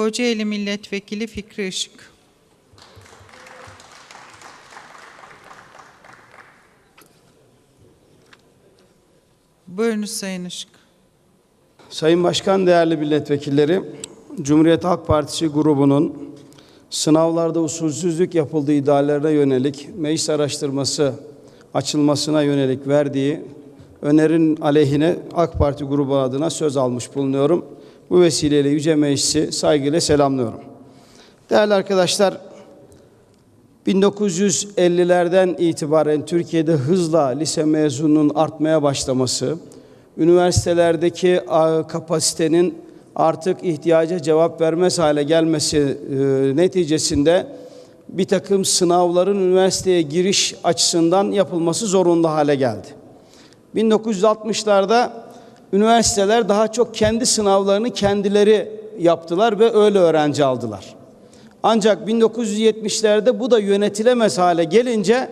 Kocaeli Milletvekili Fikri Işık. Buyurunuz Sayın Işık. Sayın Başkan, değerli milletvekilleri, Cumhuriyet Halk Partisi grubunun sınavlarda usulsüzlük yapıldığı iddialarına yönelik meclis araştırması açılmasına yönelik verdiği önerin aleyhine AK Parti grubu adına söz almış bulunuyorum. Bu vesileyle Yüce Meclisi saygıyla selamlıyorum. Değerli arkadaşlar, 1950'lerden itibaren Türkiye'de hızla lise mezununun artmaya başlaması, üniversitelerdeki kapasitenin artık ihtiyaca cevap vermez hale gelmesi e, neticesinde bir takım sınavların üniversiteye giriş açısından yapılması zorunlu hale geldi. 1960'larda üniversiteler daha çok kendi sınavlarını kendileri yaptılar ve öyle öğrenci aldılar. Ancak 1970'lerde bu da yönetilemez hale gelince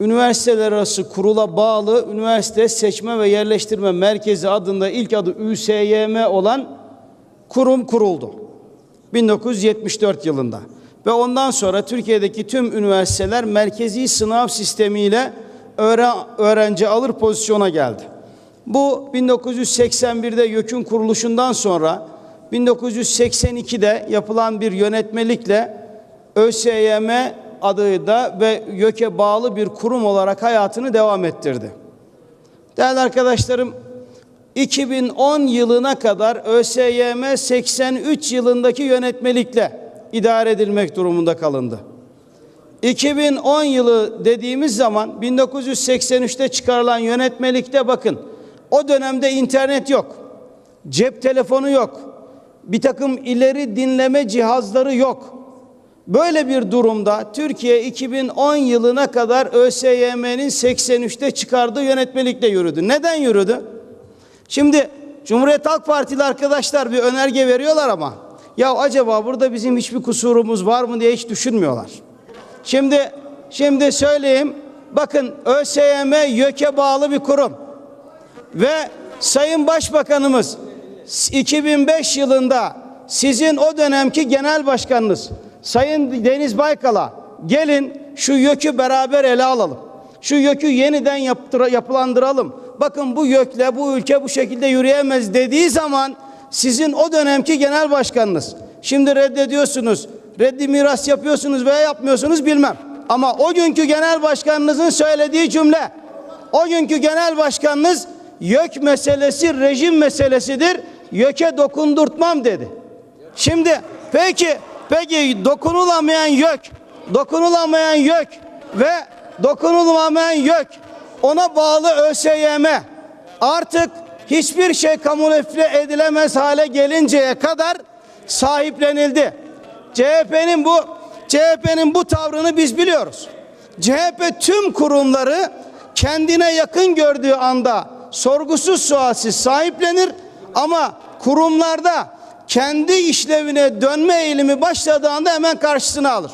üniversiteler arası kurula bağlı Üniversite Seçme ve Yerleştirme Merkezi adında ilk adı ÜSYM olan kurum kuruldu. 1974 yılında. Ve ondan sonra Türkiye'deki tüm üniversiteler merkezi sınav sistemiyle öğrenci alır pozisyona geldi. Bu 1981'de YÖK'ün kuruluşundan sonra 1982'de yapılan bir yönetmelikle ÖSYM adıyla ve YÖK'e bağlı bir kurum olarak hayatını devam ettirdi. Değerli arkadaşlarım, 2010 yılına kadar ÖSYM 83 yılındaki yönetmelikle idare edilmek durumunda kalındı. 2010 yılı dediğimiz zaman 1983'te çıkarılan yönetmelikte bakın o dönemde internet yok. Cep telefonu yok. Bir takım ileri dinleme cihazları yok. Böyle bir durumda Türkiye 2010 yılına kadar ÖSYM'nin 83'te çıkardığı yönetmelikle yürüdü. Neden yürüdü? Şimdi Cumhuriyet Halk Partili arkadaşlar bir önerge veriyorlar ama ya acaba burada bizim hiçbir kusurumuz var mı diye hiç düşünmüyorlar. Şimdi şimdi söyleyeyim. Bakın ÖSYM YÖK'e bağlı bir kurum. Ve Sayın Başbakanımız 2005 yılında sizin o dönemki genel başkanınız Sayın Deniz Baykal'a gelin şu YÖK'ü beraber ele alalım. Şu YÖK'ü yeniden yaptıra, yapılandıralım. Bakın bu YÖK'le bu ülke bu şekilde yürüyemez dediği zaman sizin o dönemki genel başkanınız. Şimdi reddediyorsunuz. Reddi miras yapıyorsunuz veya yapmıyorsunuz bilmem. Ama o günkü genel başkanınızın söylediği cümle o günkü genel başkanınız YÖK meselesi rejim meselesidir. YÖK'e dokundurtmam dedi. Şimdi peki peki dokunulamayan YÖK, dokunulamayan YÖK ve dokunulamayan YÖK ona bağlı ÖSYM artık hiçbir şey kamufle edilemez hale gelinceye kadar sahiplenildi. CHP'nin bu CHP'nin bu tavrını biz biliyoruz. CHP tüm kurumları kendine yakın gördüğü anda sorgusuz sualsiz sahiplenir ama kurumlarda kendi işlevine dönme eğilimi başladığı anda hemen karşısına alır.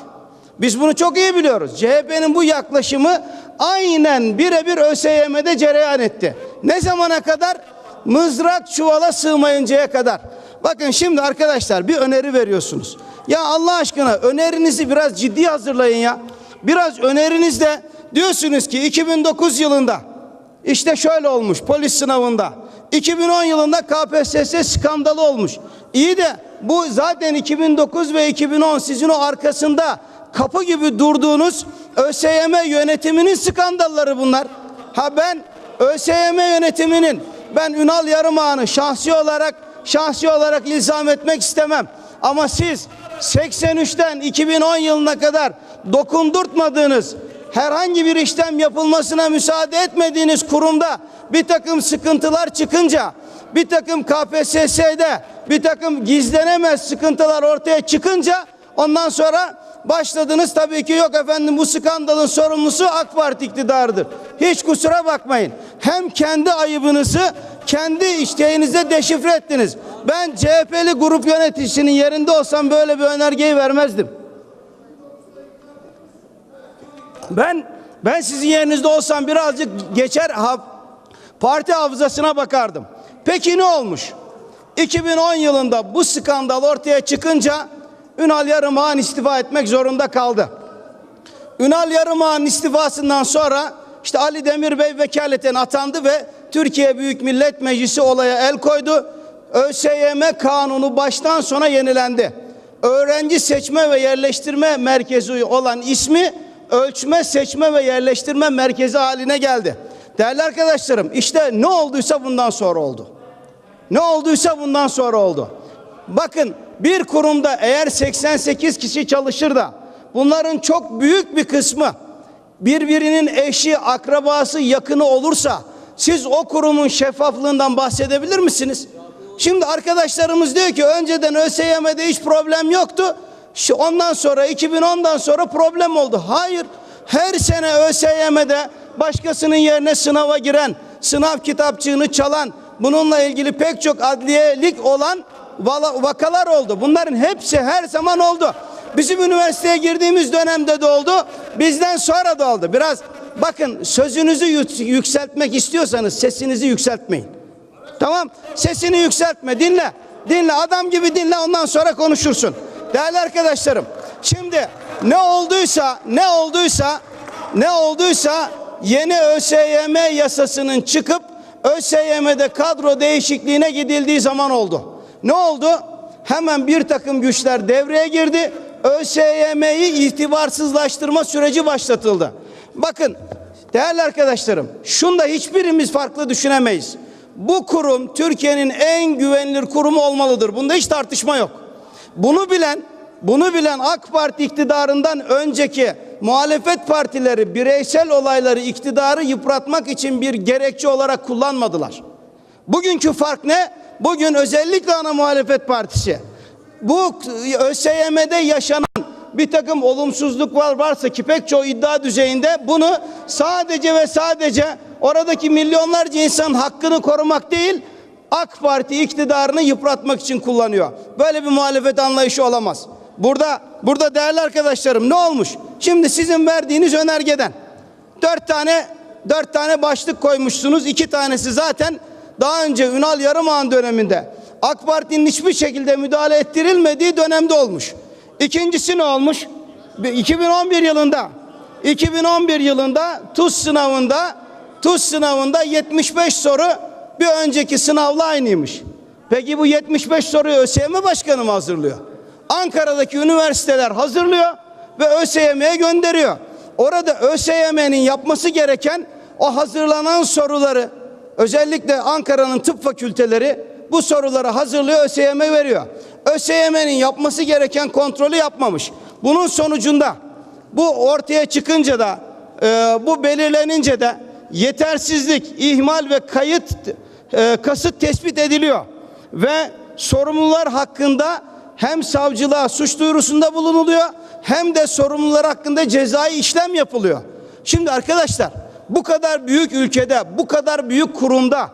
Biz bunu çok iyi biliyoruz. CHP'nin bu yaklaşımı aynen birebir ÖSYM'de cereyan etti. Ne zamana kadar? Mızrak çuvala sığmayıncaya kadar. Bakın şimdi arkadaşlar bir öneri veriyorsunuz. Ya Allah aşkına önerinizi biraz ciddi hazırlayın ya. Biraz önerinizde diyorsunuz ki 2009 yılında işte şöyle olmuş polis sınavında. 2010 yılında KPSS skandalı olmuş. İyi de bu zaten 2009 ve 2010 sizin o arkasında kapı gibi durduğunuz ÖSYM yönetiminin skandalları bunlar. Ha ben ÖSYM yönetiminin ben Ünal Yarımağan'ı şahsi olarak şahsi olarak ilzam etmek istemem. Ama siz 83'ten 2010 yılına kadar dokundurtmadığınız herhangi bir işlem yapılmasına müsaade etmediğiniz kurumda bir takım sıkıntılar çıkınca bir takım KPSS'de bir takım gizlenemez sıkıntılar ortaya çıkınca ondan sonra başladınız tabii ki yok efendim bu skandalın sorumlusu AK Parti iktidarıdır. Hiç kusura bakmayın. Hem kendi ayıbınızı kendi işteyinize deşifre ettiniz. Ben CHP'li grup yöneticisinin yerinde olsam böyle bir önergeyi vermezdim. Ben ben sizin yerinizde olsam birazcık geçer parti hafızasına bakardım. Peki ne olmuş? 2010 yılında bu skandal ortaya çıkınca Ünal Yarımağan istifa etmek zorunda kaldı. Ünal Yarımağan'ın istifasından sonra işte Ali Demir Bey vekaleten atandı ve Türkiye Büyük Millet Meclisi olaya el koydu. ÖSYM kanunu baştan sona yenilendi. Öğrenci seçme ve yerleştirme merkezi olan ismi ölçme, seçme ve yerleştirme merkezi haline geldi. Değerli arkadaşlarım işte ne olduysa bundan sonra oldu. Ne olduysa bundan sonra oldu. Bakın bir kurumda eğer 88 kişi çalışır da bunların çok büyük bir kısmı birbirinin eşi, akrabası, yakını olursa siz o kurumun şeffaflığından bahsedebilir misiniz? Şimdi arkadaşlarımız diyor ki önceden ÖSYM'de hiç problem yoktu. Şu ondan sonra 2010'dan sonra problem oldu. Hayır. Her sene ÖSYM'de başkasının yerine sınava giren, sınav kitapçığını çalan, bununla ilgili pek çok adliyelik olan vakalar oldu. Bunların hepsi her zaman oldu. Bizim üniversiteye girdiğimiz dönemde de oldu. Bizden sonra da oldu. Biraz bakın sözünüzü yü- yükseltmek istiyorsanız sesinizi yükseltmeyin. Tamam sesini yükseltme dinle. Dinle adam gibi dinle ondan sonra konuşursun. Değerli arkadaşlarım şimdi ne olduysa ne olduysa ne olduysa yeni ÖSYM yasasının çıkıp ÖSYM'de kadro değişikliğine gidildiği zaman oldu. Ne oldu? Hemen bir takım güçler devreye girdi. ÖSYM'yi itibarsızlaştırma süreci başlatıldı. Bakın değerli arkadaşlarım şunda hiçbirimiz farklı düşünemeyiz. Bu kurum Türkiye'nin en güvenilir kurumu olmalıdır. Bunda hiç tartışma yok. Bunu bilen, bunu bilen AK Parti iktidarından önceki muhalefet partileri bireysel olayları iktidarı yıpratmak için bir gerekçe olarak kullanmadılar. Bugünkü fark ne? Bugün özellikle ana muhalefet partisi bu ÖSYM'de yaşanan bir takım olumsuzluklar varsa ki pek çoğu iddia düzeyinde bunu sadece ve sadece oradaki milyonlarca insanın hakkını korumak değil AK Parti iktidarını yıpratmak için kullanıyor. Böyle bir muhalefet anlayışı olamaz. Burada burada değerli arkadaşlarım ne olmuş? Şimdi sizin verdiğiniz önergeden dört tane dört tane başlık koymuşsunuz. iki tanesi zaten daha önce Ünal Yarımağan döneminde AK Parti'nin hiçbir şekilde müdahale ettirilmediği dönemde olmuş. İkincisi ne olmuş? 2011 yılında 2011 yılında TUS sınavında TUS sınavında 75 soru bir önceki sınavla aynıymış. Peki bu 75 soruyu ÖSYM Başkanı mı hazırlıyor? Ankara'daki üniversiteler hazırlıyor ve ÖSYM'ye gönderiyor. Orada ÖSYM'nin yapması gereken o hazırlanan soruları özellikle Ankara'nın tıp fakülteleri bu soruları hazırlıyor ÖSYM veriyor. ÖSYM'nin yapması gereken kontrolü yapmamış. Bunun sonucunda bu ortaya çıkınca da e, bu belirlenince de yetersizlik, ihmal ve kayıt e, kasıt tespit ediliyor ve sorumlular hakkında hem savcılığa suç duyurusunda bulunuluyor hem de sorumlular hakkında cezai işlem yapılıyor. Şimdi arkadaşlar bu kadar büyük ülkede, bu kadar büyük kurumda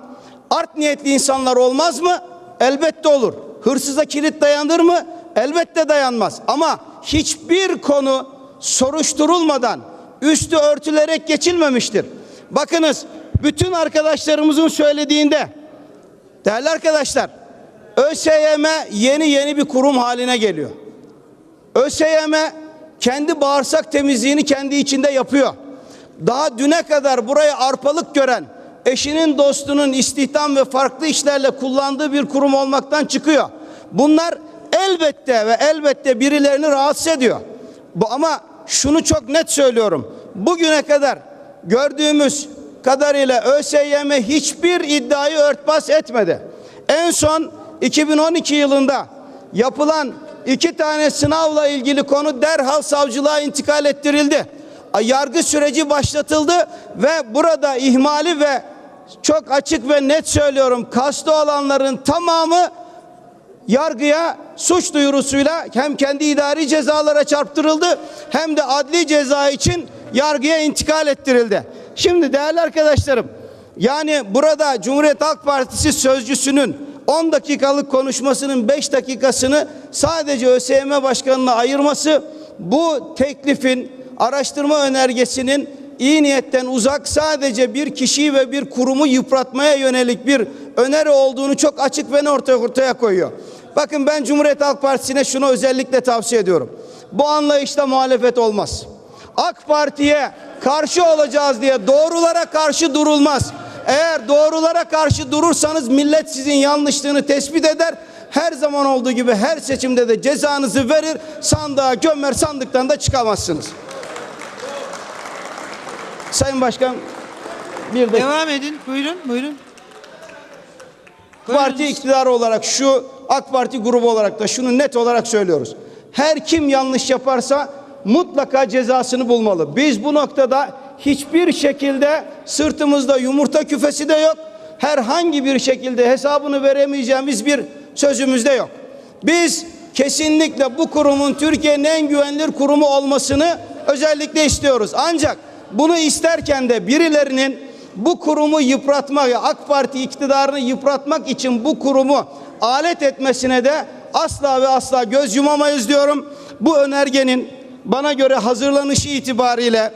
art niyetli insanlar olmaz mı? Elbette olur. Hırsıza kilit dayanır mı? Elbette dayanmaz. Ama hiçbir konu soruşturulmadan üstü örtülerek geçilmemiştir. Bakınız bütün arkadaşlarımızın söylediğinde değerli arkadaşlar ÖSYM yeni yeni bir kurum haline geliyor. ÖSYM kendi bağırsak temizliğini kendi içinde yapıyor. Daha düne kadar buraya arpalık gören eşinin dostunun istihdam ve farklı işlerle kullandığı bir kurum olmaktan çıkıyor. Bunlar elbette ve elbette birilerini rahatsız ediyor. Bu ama şunu çok net söylüyorum. Bugüne kadar gördüğümüz kadarıyla ÖSYM hiçbir iddiayı örtbas etmedi. En son 2012 yılında yapılan iki tane sınavla ilgili konu derhal savcılığa intikal ettirildi. Yargı süreci başlatıldı ve burada ihmali ve çok açık ve net söylüyorum kastı olanların tamamı yargıya suç duyurusuyla hem kendi idari cezalara çarptırıldı hem de adli ceza için yargıya intikal ettirildi. Şimdi değerli arkadaşlarım yani burada Cumhuriyet Halk Partisi sözcüsünün 10 dakikalık konuşmasının 5 dakikasını sadece ÖSYM Başkanı'na ayırması bu teklifin araştırma önergesinin iyi niyetten uzak sadece bir kişiyi ve bir kurumu yıpratmaya yönelik bir öneri olduğunu çok açık ve ortaya ortaya koyuyor. Bakın ben Cumhuriyet Halk Partisi'ne şunu özellikle tavsiye ediyorum. Bu anlayışla muhalefet olmaz. AK Parti'ye karşı olacağız diye doğrulara karşı durulmaz. Eğer doğrulara karşı durursanız millet sizin yanlışlığını tespit eder. Her zaman olduğu gibi her seçimde de cezanızı verir, sandığa gömer, sandıktan da çıkamazsınız. Sayın Başkan bir de Devam edin. Buyurun, buyurun. parti iktidarı olarak şu AK Parti grubu olarak da şunu net olarak söylüyoruz. Her kim yanlış yaparsa mutlaka cezasını bulmalı. Biz bu noktada hiçbir şekilde sırtımızda yumurta küfesi de yok. Herhangi bir şekilde hesabını veremeyeceğimiz bir sözümüz de yok. Biz kesinlikle bu kurumun Türkiye'nin en güvenilir kurumu olmasını özellikle istiyoruz. Ancak bunu isterken de birilerinin bu kurumu yıpratmak, AK Parti iktidarını yıpratmak için bu kurumu alet etmesine de asla ve asla göz yumamayız diyorum. Bu önergenin bana göre hazırlanışı itibariyle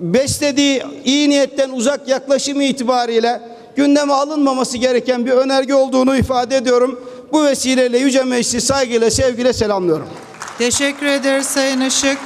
beslediği iyi niyetten uzak yaklaşımı itibariyle gündeme alınmaması gereken bir önerge olduğunu ifade ediyorum. Bu vesileyle Yüce Meclisi saygıyla sevgiyle selamlıyorum. Teşekkür ederiz Sayın Işık.